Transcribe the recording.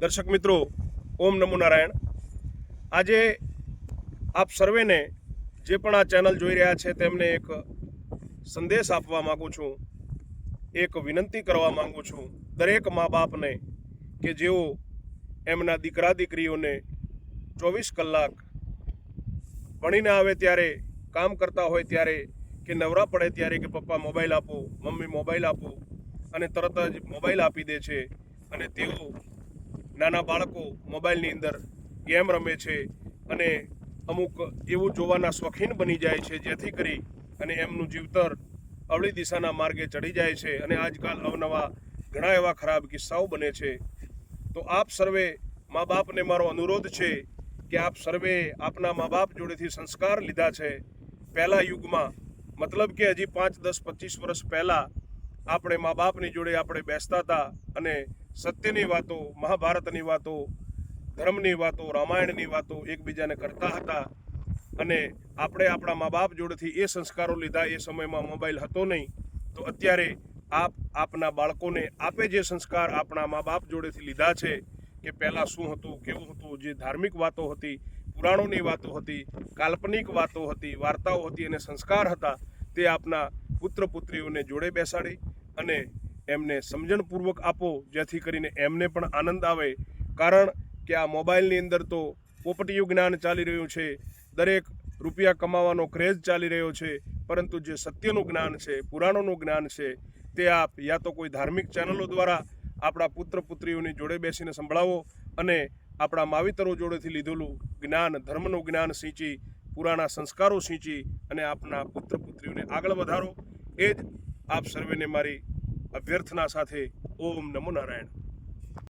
દર્શક મિત્રો, ઓમ નમો નારાયણ. આજે આપ સર્વેને જે પણ આ ચેનલ જોઈ રહ્યા છે તેમને એક સંદેશ આપવા માંગુ છું, એક વિનંતી કરવા માગું છું દરેક મા બાપને કે જેઓ એમના દીકરા દીકરીઓને ચોવીસ કલાક ભણીને આવે ત્યારે, કામ કરતા હોય ત્યારે કે નવરા પડે ત્યારે કે પપ્પા મોબાઈલ આપો, મમ્મી મોબાઈલ આપો અને તરત જ મોબાઈલ આપી દે છે અને તેઓ નાના બાળકો મોબાઈલની અંદર ગેમ રમે છે અને અમુક એવું જોવાના શોખીન બની જાય છે, જેથી કરી અને એમનું જીવતર અવળી દિશાના માર્ગે ચડી જાય છે અને આજકાલ અવનવા ઘણા એવા ખરાબ કિસ્સાઓ બને છે. તો આપ સર્વે મા બાપને મારો અનુરોધ છે કે આપ સર્વે આપના મા બાપ જોડેથી સંસ્કાર લીધા છે. પહેલા યુગમાં મતલબ કે હજી પાંચ, દસ, પચીસ વર્ષ પહેલાં આપણે મા બાપની જોડે આપણે બેસતા હતા અને સત્યની વાતો, મહાભારતની વાતો, ધર્મની વાતો, રામાયણની વાતો એકબીજાને કરતા હતા. અને આપણે આપણા મા બાપ જોડેથી એ સંસ્કારો લીધા એ સમયમાં મોબાઈલ હતો નહીં, તો અત્યારે આપ, આપના બાળકોને આપે જે સંસ્કાર આપણા મા બાપ જોડેથી લીધા છે કે પહેલાં શું હતું, કેવું હતું, જે ધાર્મિક વાતો હતી, પુરાણોની વાતો હતી, કાલ્પનિક વાતો હતી, વાર્તાઓ હતી અને સંસ્કાર હતા, તે આપના પુત્ર પુત્રીઓને જોડે બેસાડી અને એમને સમજણપૂર્વક આપો, જેથી કરીને એમને પણ આનંદ આવે. કારણ કે આ મોબાઈલની અંદર તો પોપટીયું જ્ઞાન ચાલી રહ્યું છે, દરેક રૂપિયા કમાવાનો ક્રેઝ ચાલી રહ્યો છે, પરંતુ જે સત્યનું જ્ઞાન છે, પુરાણોનું જ્ઞાન છે, તે આપ યા તો કોઈ ધાર્મિક ચેનલો દ્વારા આપણા પુત્ર પુત્રીઓની જોડે બેસીને સંભળાવો અને આપણા માવિતરો જોડેથી લીધેલું જ્ઞાન, ધર્મનું જ્ઞાન સિંચી, પુરાણા સંસ્કારો સિંચી અને આપના પુત્ર પુત્રીઓને આગળ વધારો. એ જ આપ સર્વેને મારી અભ્યર્થના સાથે ઓમ નમો નારાયણ.